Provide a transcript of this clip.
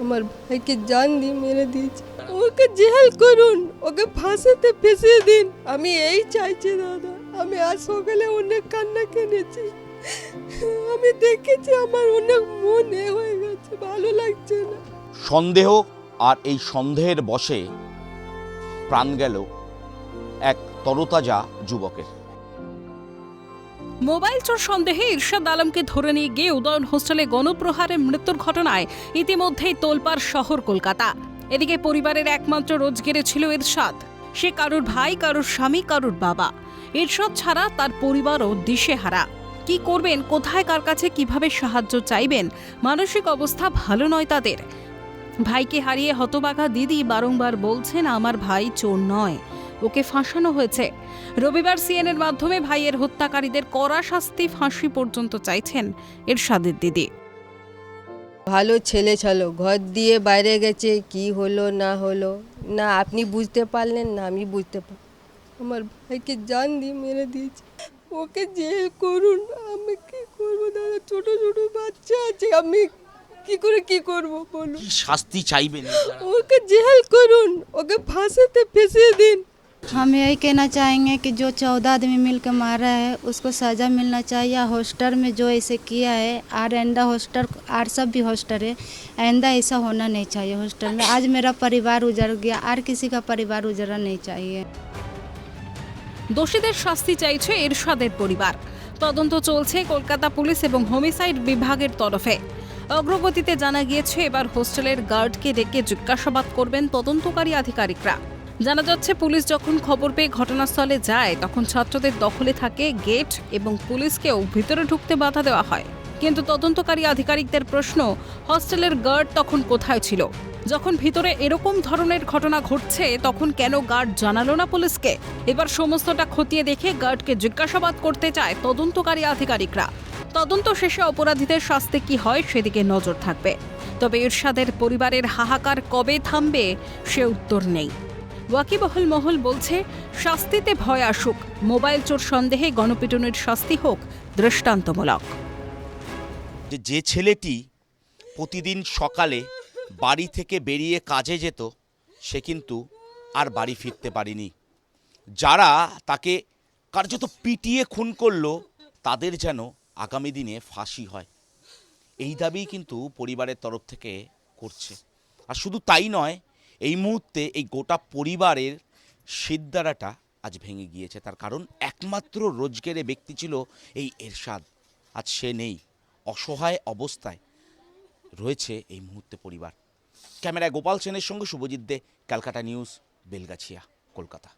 আমার ভাইকে জান দিয়ে মেরে দিয়েছে ওকে জেল করুন ওকে ফাঁসিতে ফেসিয়ে দিন আমি এই চাইছি দাদা আমি আজ সকালে অনেক কান্না কেনেছি আমি দেখেছি আমার অনেক মন এ হয়ে গেছে ভালো লাগছে না সন্দেহ আর এই সন্দেহের বশে প্রাণ গেল এক তরতাজা যুবকের। মোবাইল চোর সন্দেহে ইরশাদ আলমকে ধরে নিয়ে গিয়ে উদয়ন হোস্টেলে গণপ্রহারে মৃত্যুর ঘটনায় ইতিমধ্যেই তোলপাড় শহর কলকাতা। এদিকে পরিবারের একমাত্র রোজগেরে ছিল ইরশাদ। সে কারুর ভাই, কারুর স্বামী, কারুর বাবা। ইরশাদ ছাড়া তার পরিবারও দিশেহারা। কি করবেন, কোথায়, কার কাছে কীভাবে সাহায্য চাইবেন? মানসিক অবস্থা ভালো নয় তাদের। ভাইকে হারিয়ে হতবাগা দিদি বারংবার বলছেন, আমার ভাই চোর নয়। ওকে ফাঁসানো হয়েছে। রবিবার সিএনের মাধ্যমে ভাইয়ের হত্যাকারীদের কড়া শাস্তি ফাঁসি পর্যন্ত চাইছেন এরশাদের দিদি। ভালো ছেলে ছিল ঘর দিয়ে বাইরে গেছে কি হলো না হলো না আপনি বুঝতে পারলেন না আমি বুঝতে পার আমার ভাইকে জান দিয়ে মেরে দিয়েছে। ওকে জেল করুন আমি কি করব দাদা? ছোট ছোট বাচ্চা আছে আমি কি করে কি করব বলুন? শাস্তি চাইবেন ওকে জেল করুন ওকে ফাঁসিতে ফেসিয়ে দিন। हम यही कहना चाहेंगे कि जो चौदह आदमी मिलकर मारा है उसको सज़ा मिलना चाहिए हॉस्टल में जो ऐसे किया है और आइंदा हॉस्टल और सब भी हॉस्टल है आइंदा ऐसा होना नहीं चाहिए हॉस्टल में आज मेरा परिवार उजड़ गया और किसी का परिवार उजड़ना नहीं चाहिए দোষীদের শাস্তি চাইছে এরশাদের পরিবার তদন্ত চলছে কলকাতা পুলিশ এবং হোমিসাইড বিভাগের তরফে অগ্রগতিতে জানা গিয়েছে এবার হোস্টেলের গার্ডকে ডেকে জিজ্ঞাসাবাদ করবেন তদন্তকারী আধিকারিকরা জানা যাচ্ছে, পুলিশ যখন খবর পেয়ে ঘটনাস্থলে যায়, তখন ছাত্রদের দখলে থাকে গেট এবং পুলিশকেও ভিতরে ঢুকতে বাধা দেওয়া হয়। কিন্তু তদন্তকারী আধিকারিকদের প্রশ্ন, হস্টেলের গার্ড তখন কোথায় ছিল? যখন ভিতরে এরকম ধরনের ঘটনা ঘটছে, তখন কেন গার্ড জানালো না পুলিশকে? এবার সমস্তটা খতিয়ে দেখে গার্ডকে জিজ্ঞাসাবাদ করতে চায় তদন্তকারী আধিকারিকরা। তদন্ত শেষে অপরাধীদের শাস্তি কি হয়, সেদিকে নজর থাকবে। তবে ইরশাদের পরিবারের হাহাকার কবে থামবে, সে উত্তর নেই। ওয়াকিবহল মহল বলছে, শাস্তিতে ভয় আসুক, মোবাইল চোর সন্দেহে গণপিটনের শাস্তি হোক, দৃষ্টান্তমূলক। যে ছেলেটি প্রতিদিন সকালে বাড়ি থেকে বেরিয়ে কাজে যেত, সে কিন্তু আর বাড়ি ফিরতে পারেনি। যারা তাকে কার্যত পিটিয়ে খুন করল, তাদের যেন আগামী দিনে ফাঁসি হয়। এই দাবি কিন্তু পরিবারের তরফ থেকে করছে। আর শুধু তাই নয় এই মুহূর্তে এই গোটা পরিবারের সিদ্ধারাটা আজ ভেঙে গিয়েছে। তার কারণ একমাত্র রোজগেরে ব্যক্তি ছিল এই এরশাদ। আজ সে নেই, অসহায় অবস্থায় রয়েছে এই মুহূর্তে পরিবার। ক্যামেরায় গোপাল সেনের সঙ্গে শুভজিৎ দে, ক্যালকাটা নিউজ, বেলগাছিয়া, কলকাতা।